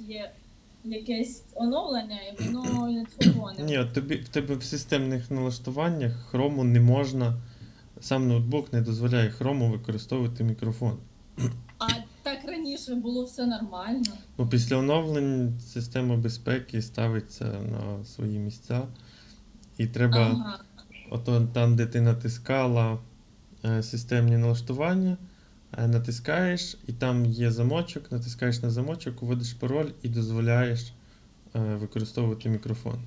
є якесь оновлення, і воно не червоне. Ні, от тобі, в тебе в системних налаштуваннях хрому не можна, сам ноутбук не дозволяє хрому використовувати мікрофон. А так раніше було все нормально. Ну, після оновлень система безпеки ставиться на свої місця. І треба, Ага. ото там, де ти натискала е, системні налаштування, натискаєш, і там є замочок, натискаєш на замочок, вводиш пароль і дозволяєш е, використовувати мікрофон.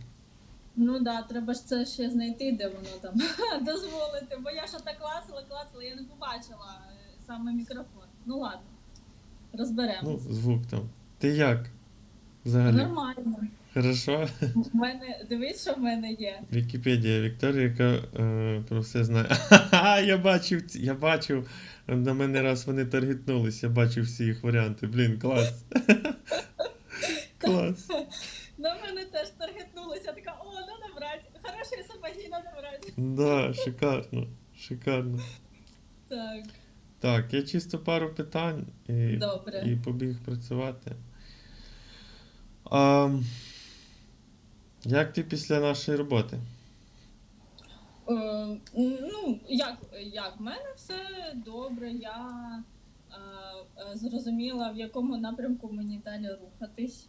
Ну так, да, треба ж це ще знайти, де воно там дозволити. Бо я ж так клацала, клацала, я не побачила е, саме мікрофон. Ну ладно, Ну, звук там. Ти як? Взагалі? Нормально. Хорошо? В мене дивись, що в мене є. Вікіпедія Вікторія, яка е, про все знає. Ха-ха, я бачив, ці- я бачив. На мене раз вони таргетнулись, я бачив всі їх варіанти. Блін, клас. клас. На мене теж таргетнулося, така, о, надо брати. Хороші сапоги надо брати. Да, шикарно. Шикарно. Так, Так, я чисто пару питань і, добре. і побіг працювати. А, як ти після нашої роботи? Е, ну, як, як в мене все добре. Я е, е, зрозуміла, в якому напрямку мені далі рухатись.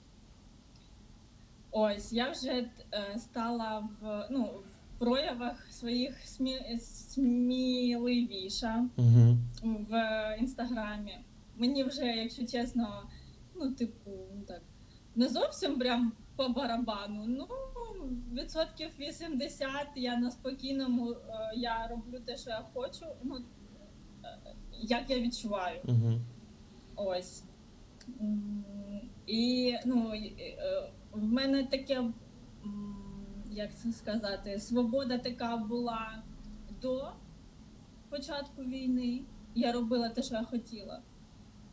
Ось, я вже е, стала в, ну, в проявах своїх смі, сміливіша Угу. в інстаграмі. Мені вже, якщо чесно, ну, типу, так, не зовсім прям по барабану. Ну, відсотків 80 я на спокійному, е, я роблю те, що я хочу. Ну, е, як я відчуваю. Угу. Ось. І ну, е, в мене таке, як це сказати, свобода така була до початку війни. Я робила те, що я хотіла.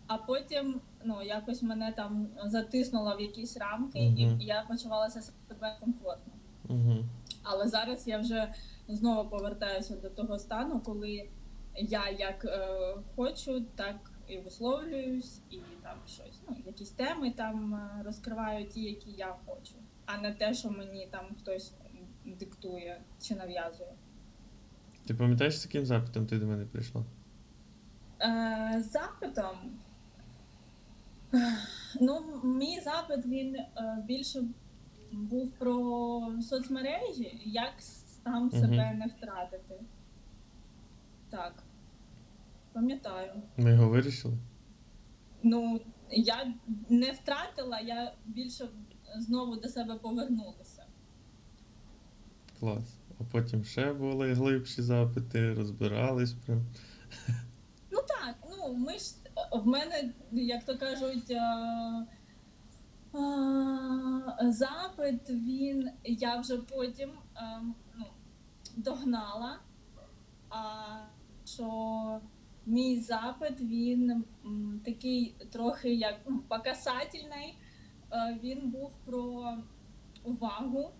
А потім ну, якось мене там затиснуло в якісь рамки, Мгм. і я почувалася себе комфортно. Угу. Але зараз я вже знову повертаюся до того стану, коли я як е, хочу, так і висловлююсь, і там щось. Ну, якісь теми там е, розкриваю ті, які я хочу, а не те, що мені там хтось диктує чи нав'язує. Ти пам'ятаєш, з яким запитом ти до мене прийшла? Е, запитом. Ну, мій запит він е, більше був про соцмережі, як с- там Мгм. себе не втратити. Так. Пам'ятаю. Ми його вирішили? Ну, я не втратила, я більше знову до себе повернулася. Клас. А потім ще були глибші запити, розбирались прям. Ну так, ну ми ж в мене, як то кажуть, а, а, запит він я вже потім а, ну, догнала. А що мій запит він м, такий трохи як м, показательний. Е, Він був про увагу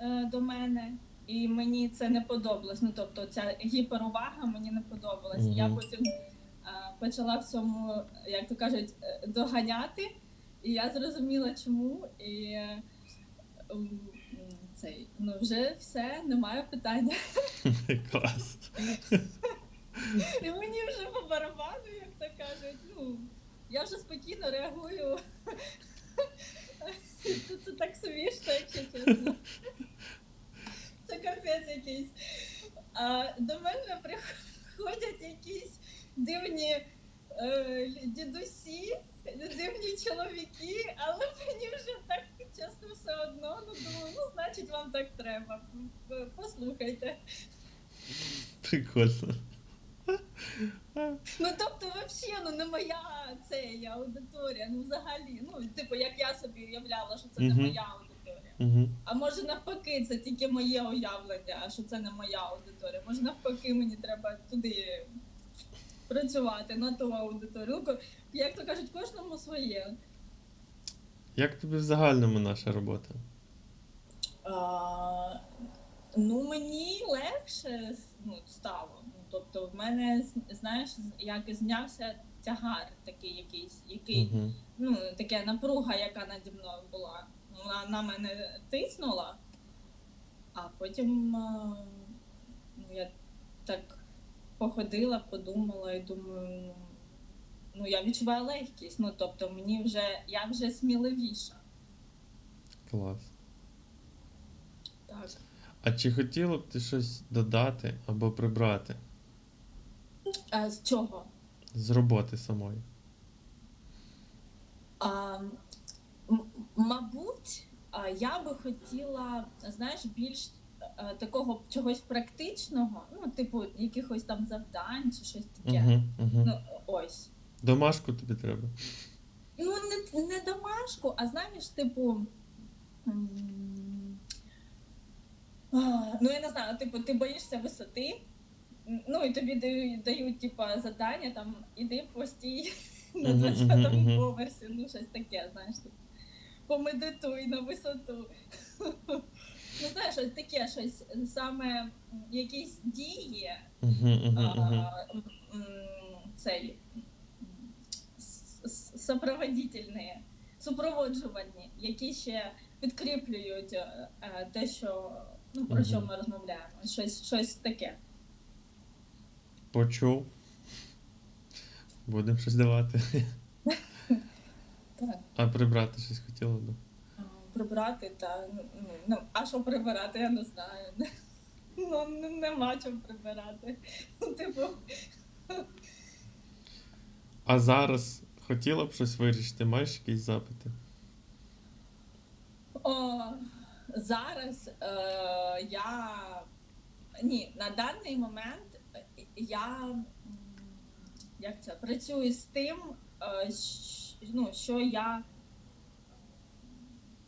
е, до мене. І мені це не подобалось. Ну тобто, ця гіперувага мені не подобалась. Мгм. Я потім е, почала в цьому, як то кажуть, е, доганяти, і я зрозуміла, чому. І е, цей, ну вже все, немає питання. Клас. І мені вже по барабану, як то кажуть. Ну, я вже спокійно реагую. Це, це так смішно, якщо чесно. Це капець якийсь. А до мене приходять якісь дивні е, дідусі, дивні чоловіки, але мені вже так чесно все одно. Ну думаю, ну значить вам так треба. Послухайте. Прикольно. Ну тобто, взагалі, ну не моя цей аудиторія. Ну взагалі, ну типу, як я собі уявляла, що це не Мгм. моя аудиторія. Угу. А може навпаки, це тільки моє уявлення, що це не моя аудиторія. Може навпаки, мені треба туди працювати на ту аудиторію. Як то кажуть, кожному своє. Як тобі в загальному наша робота? А, ну мені легше ну, стало. Ну, тобто, в мене знаєш, як знявся тягар такий якийсь, який, Угу. ну, таке напруга, яка наді мною була. Вона на мене тиснула, а потім а, ну, я так походила, подумала і думаю, ну, ну я відчуваю легкість. Ну, тобто мені вже я вже сміливіша. Клас. Так. А чи хотіла б ти щось додати або прибрати А з чого? з роботи самої? А, мабуть, я би хотіла, знаєш, більш такого чогось практичного, ну, типу, якихось там завдань чи щось таке. Угу, угу. Ну, ось. Домашку тобі треба. Ну, не, не домашку, а знаєш, типу. Ну, я не знаю, типу, ти боїшся висоти, ну і тобі дають, дають типу, завдання, там, іди постій на 20 мгм, мгм. поверсі, ну щось таке, знаєш, типу, помедитуй на висоту. Ну, знаєш, ось таке щось, саме якісь дії, а, цей сопроводительні, супроводжувальні, які ще підкріплюють е, е, те, що ну, про що ми розмовляємо. Щось, щось таке. Почув. Будемо щось давати. А прибрати щось хотіла б. А, Прибрати та ну, ну, ну, а що прибирати, я не знаю. Ну, нема чим прибирати. Ну, Типу, А зараз хотіла б щось вирішити, маєш якісь запити? О, зараз е, я ні, на даний момент я як це працюю з тим, е, ну, що я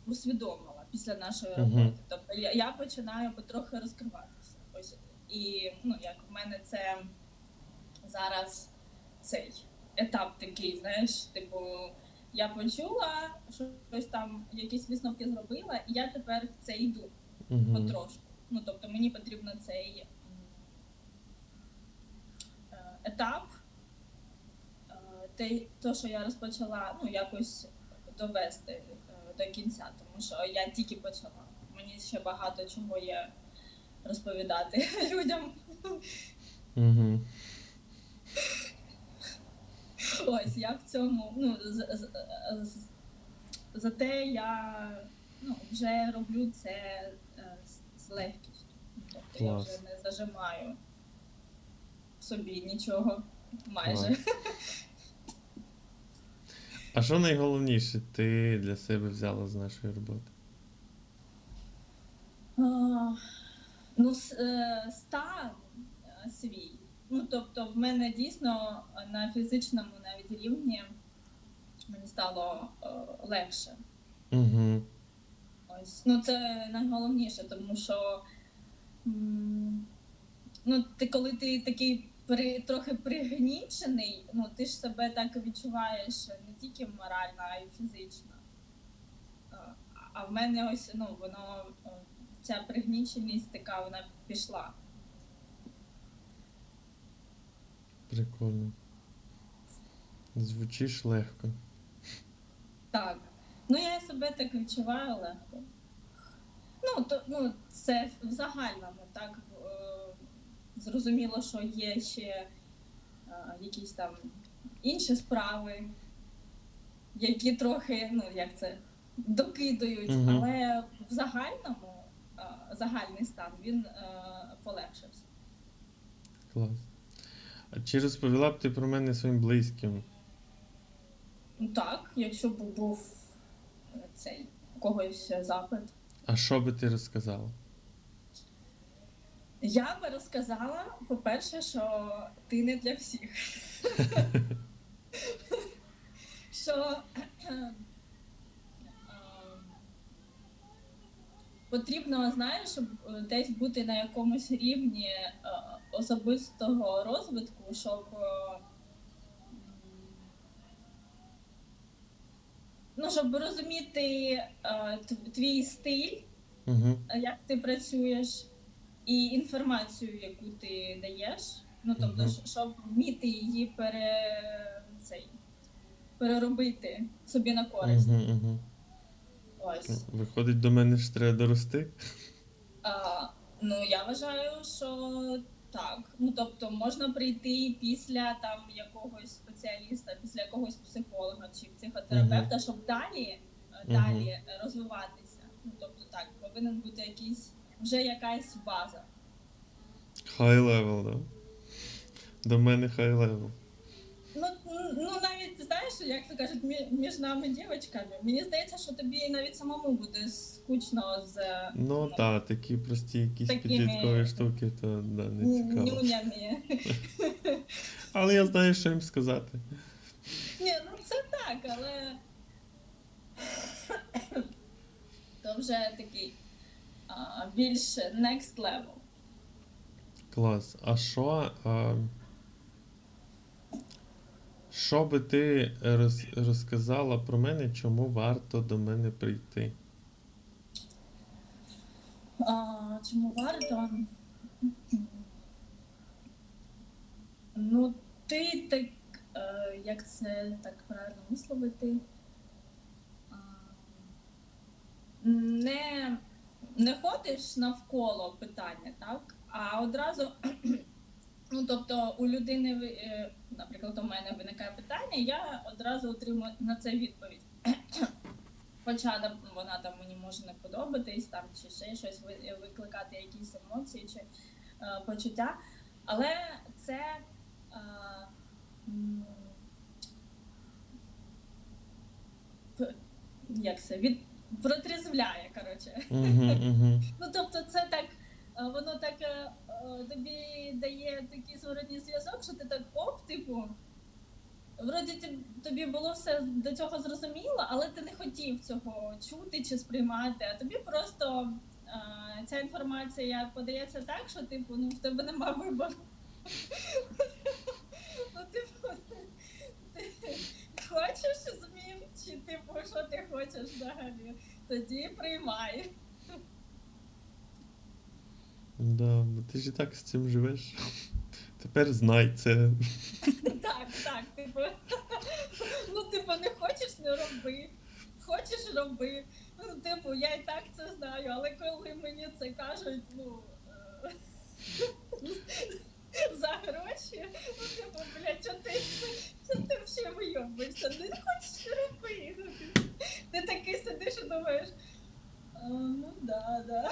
усвідомила після нашої роботи. Тобто я, я починаю потрохи розкриватися. Ось і ну, як в мене це зараз цей етап такий, знаєш, типу, я почула, що щось там, якісь висновки зробила, і я тепер в це йду Угу. потрошку. Ну, тобто мені потрібно цей е, етап, е, те, то, що я розпочала, ну, якось довести до кінця, тому що я тільки почала. Мені ще багато чого є розповідати людям. Угу. Ось я в цьому, ну, з, з, з, зате я ну, вже роблю це е, з, з легкістю. Тобто я вже не зажимаю в собі нічого майже. Клас. А що найголовніше ти для себе взяла з нашої роботи? А, ну, е, стан е, свій. Ну, тобто, в мене дійсно на фізичному навіть рівні мені стало е, легше. Угу. Ось. Ну, це найголовніше, тому що ну, ти, коли ти такий при, трохи пригнічений, ну, ти ж себе так відчуваєш не тільки морально, а й фізично. А, А в мене ось ну, воно, е, ця пригніченість така, вона пішла. Прикольно. Звучиш легко. Так. Ну, я себе так відчуваю легко. Ну, то, ну, це в загальному, так. Зрозуміло, що є ще е, якісь там інші справи, які трохи, ну, як це, докидують, Мгм. але в загальному е, загальний стан він е, полегшився. Клас. А чи розповіла б ти про мене своїм близьким? Ну так, якщо б був цей у когось запит. А що би ти розказала? Я би розказала, по-перше, що ти не для всіх. що е, потрібно, знаєш, щоб десь бути на якомусь рівні е, особистого розвитку, щоб. е, Ну, щоб розуміти твій стиль, як ти працюєш, і інформацію, яку ти даєш. Ну тобто, Мгм. щоб вміти її пере... цей переробити собі на користь. Угу, угу. Ось. Виходить, до мене ж треба дорости. А, ну я вважаю, що так. Ну тобто можна прийти після там якогось спеціаліста, після якогось психолога чи психотерапевта, щоб далі, е, Мгм. далі розвиватися. Ну тобто так, повинен бути якийсь вже якась база. Хай левел, да? До мене хай левел. Ну, ну навіть знаєш, як то кажуть, між нами дівчатками. Мені здається, що тобі навіть самому буде скучно з е, Ну так, такі прості якісь Такими- підліткові штуки, то да, не цікаво. нюнями. Але я знаю, що їм сказати. Ні, ну це так, але то вже такий більш next level. Клас. А що? А... Що би ти роз... розказала про мене, чому варто до мене прийти? А, чому варто? Ну, ти так, е, як це так правильно висловити? Не, не ходиш навколо питання, так? А одразу, ну тобто, у людини, е, наприклад, у мене виникає питання, я одразу отримую на це відповідь. Хоча вона там мені може не подобатись, там чи ще щось викликати якісь емоції чи е, почуття. Але це е, як це від протрезвляє, коротше. Ну тобто, це так, е, воно так е, е, тобі дає такий зворотній зв'язок, що ти так оп, типу. Вроді тобі було все до цього зрозуміло, але ти не хотів цього чути чи сприймати. А тобі просто е, ця інформація подається так, що типу, ну в тебе нема вибору. Ну, типу, ти хочеш змін, чи типу, що ти хочеш взагалі? Тоді приймай. Да, бо ти ж і так з цим живеш. Тепер знай це. Так, так, типу. Ну, типу, не хочеш, не роби. Хочеш, роби. Ну, типу, я і так це знаю, але коли мені це кажуть, ну. Гроші, ну типу, блядь, що ти, що ти взагалі вийобуєшся? Не хочеш роби. Ну, ти, такий сидиш і думаєш. «А, Ну да, да.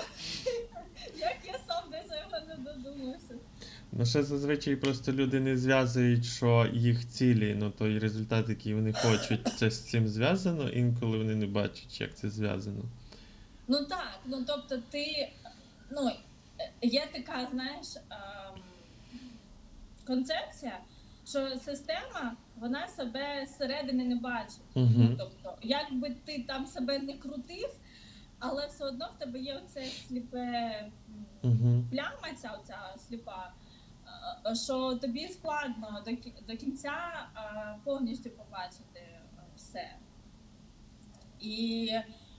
Як я сам до цього не додумався. Ну, ще зазвичай просто люди не зв'язують, що їх цілі, ну той результат, який вони хочуть, це з цим зв'язано, інколи вони не бачать, як це зв'язано. Ну так, ну тобто ти, ну, є така, знаєш, ем, концепція, що система вона себе зсередини не бачить. Угу. тобто, як би ти там себе не крутив, але все одно в тебе є оце сліпе Угу. пляма, ця оця сліпа, е, що тобі складно до, кінця е, повністю побачити е, все. І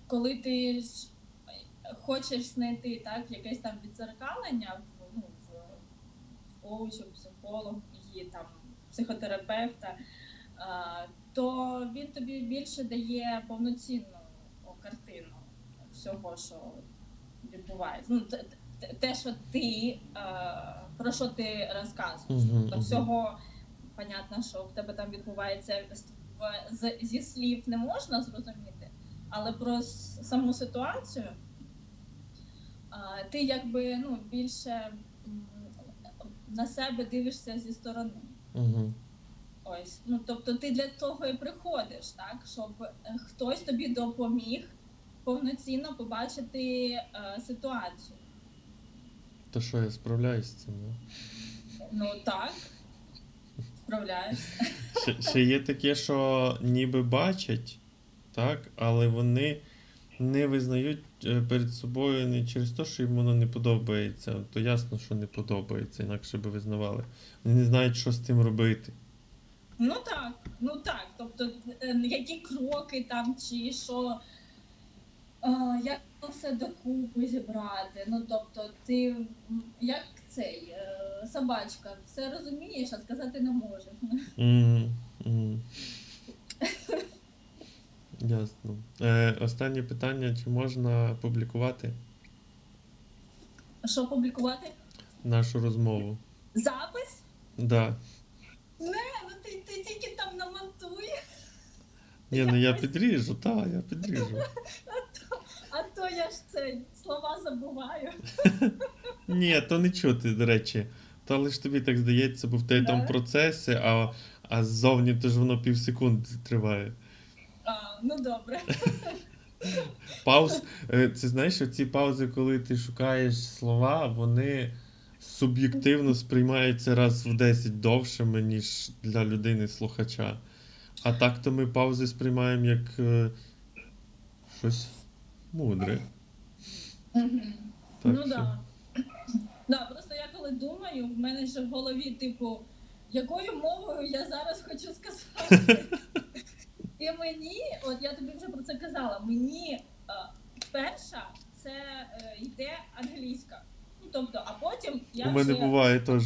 коли ти хочеш знайти так, якесь там відзеркалення в, в коучу, психологу і там психотерапевта, то він тобі більше дає повноцінну картину всього, що відбувається. Ну, те- що ти про що ти розказуєш. Мгм, Тобто всього понятно, що в тебе там відбувається зі слів не можна зрозуміти, але про саму ситуацію ти якби ну, більше на себе дивишся зі сторони. Угу. Ось, ну тобто ти для того і приходиш, так, щоб е, хтось тобі допоміг повноцінно побачити е, ситуацію. То що, я справляюсь з цим, да? Ну так, справляєшся. Ще, ще є таке, що ніби бачать, так, але вони не визнають перед собою не через те, що їм воно не подобається. То ясно, що не подобається, інакше би визнавали. Вони не знають, що з тим робити. Ну так, ну так. Тобто, е, які кроки там, чи що, е, як все докупи зібрати. Ну тобто, ти як цей е, собачка, все розумієш, а сказати не можеш. Угу. М. Ясно. Е, останнє питання: чи можна публікувати Що публікувати? нашу розмову? Запис? Да. Не, ну ти, ти тільки там намонтуй, Ні, ну я підріжу, так, я підріжу. а то я ж це слова забуваю. Ні, то не чути, до речі. То лише тобі так здається, бо в тебе там Да? процеси, а, а ззовні то ж воно півсекунди триває. Ну добре. Пауз. е, Це знаєш, ці паузи, коли ти шукаєш слова, вони суб'єктивно сприймаються раз в 10 довшими, ніж для людини-слухача. А так то ми паузи сприймаємо як е, щось мудре. Угу. Так ну що... да. Да, просто я коли думаю, в мене ще в голові, типу, якою мовою я зараз хочу сказати. Мені, от я тобі вже про це казала, мені е, перша це е, йде англійська. Ну тобто, а потім я У мене вже буває теж.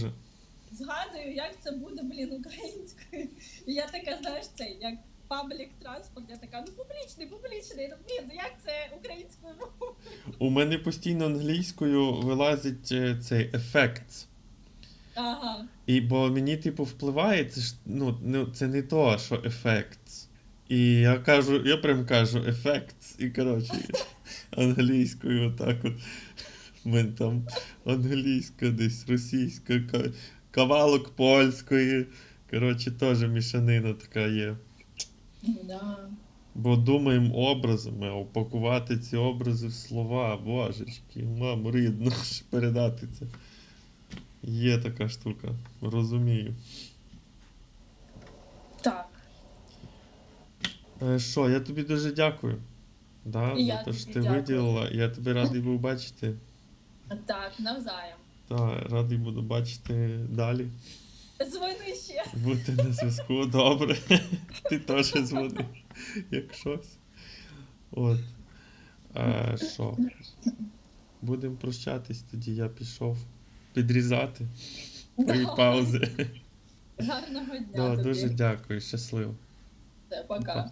згадую, як це буде, блін, українською. І я така, знаєш, це як паблік транспорт, я така, ну публічний, публічний. Ну блін, ну як це українською мовою? У мене постійно англійською вилазить е, цей ефект. Ага. І бо мені, типу, впливає, це ж ну, ну це не то, що ефект. І я кажу, я прям кажу ефект. І коротше, англійською отак от. Мене там англійська, десь російська, кавалок польської. Коротше, теж мішанина така є. Да. Бо думаємо образами, а упакувати ці образи в слова, божечки, мам, рідно передати це. Є така штука, розумію. Так. Е, Що, я тобі дуже дякую. Да, І за те, що ти дякую. виділила. Я тебе радий був бачити. Так, навзаєм. Та, радий буду бачити далі. Дзвони ще. Бути на зв'язку. Добре. Ти теж дзвони, як щось. От. Е, Що? Будемо прощатись тоді, я пішов підрізати Давай. паузи. Гарного дня Да, тобі. дуже дякую, щасливо. Все, Пока.